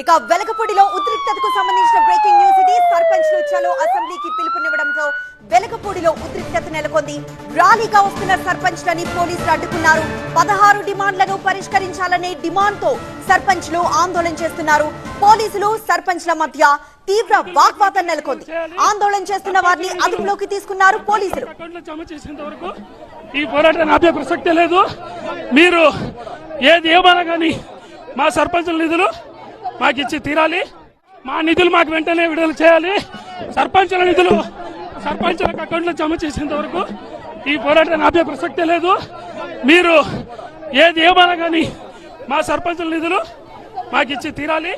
ఇక వెలగపూడిలో ఉద్రిక్తతకు సంబంధించిన breaking news ఇది. సర్పంచ్లు చలో అసెంబ్లీకి పిలుపునివ్వడంతో వెలగపూడిలో ఉద్రిక్తత నెలకొంది. ర్యాలీగా వస్తున్న సర్పంచ్లని పోలీసులు అడ్డుకున్నారు. పదహారు డిమాండ్లను పరిష్కరించాలనే డిమాండ్తో సర్పంచ్లు ఆందోళన చేస్తున్నారు. పోలీసులు సర్పంచ్ల మధ్య తీవ్ర వాగ్వాదం నెలకొంది. ఆందోళన చేస్తున్న వారిని అదుపులోకి తీసుకున్నారు పోలీసులు. ఈ పోరాటాన్ని ఆపే ప్రసక్తే లేదు. మీరు ఏది ఏమన్నా కానీ మా సర్పంచుల నిధులు మాకు ఇచ్చి తీరాలి. మా నిధులు మాకు వెంటనే విడుదల చేయాలి. సర్పంచుల నిధులు సర్పంచులకు అకౌంట్లో జమ చేసేంత వరకు ఈ పోరాటాన్ని ఆపే ప్రసక్తే లేదు. మీరు ఏది ఏమన్నా కానీ మా సర్పంచుల నిధులు మాకు ఇచ్చి తీరాలి.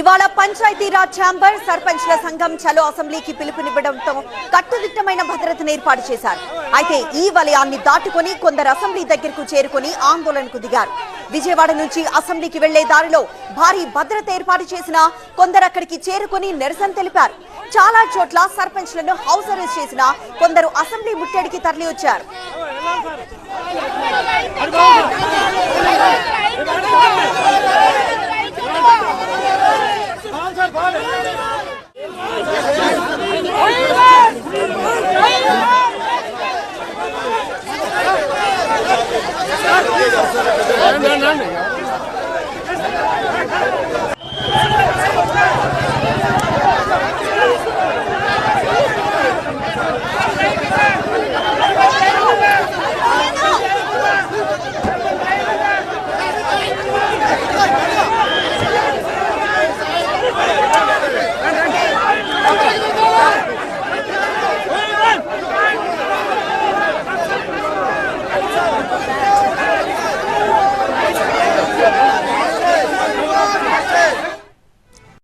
ఇవాళ పంచాయతీరాజ్ ఛాంబర్ సర్పంచ్ల సంఘం చలో అసెంబ్లీకి పిలుపునివ్వడంతో కట్టుదిట్టమైన భద్రతను ఏర్పాటు చేశారు. అయితే ఈ వలయాన్ని దాటుకొని కొందరు అసెంబ్లీ దగ్గరకు చేరుకొని ఆందోళనకు దిగారు. విజయవాడ నుంచి అసెంబ్లీకి వెళ్ళే దారిలో భారీ భద్రత ఏర్పాటు చేసిన కొందరు అక్కడికి చేరుకుని నిరసన తెలిపారు. చాలా చోట్ల సర్పంచ్లను హౌస్ అరెస్ట్ చేసిన కొందరు అసెంబ్లీ ముట్టడికి తరలి 看谁呀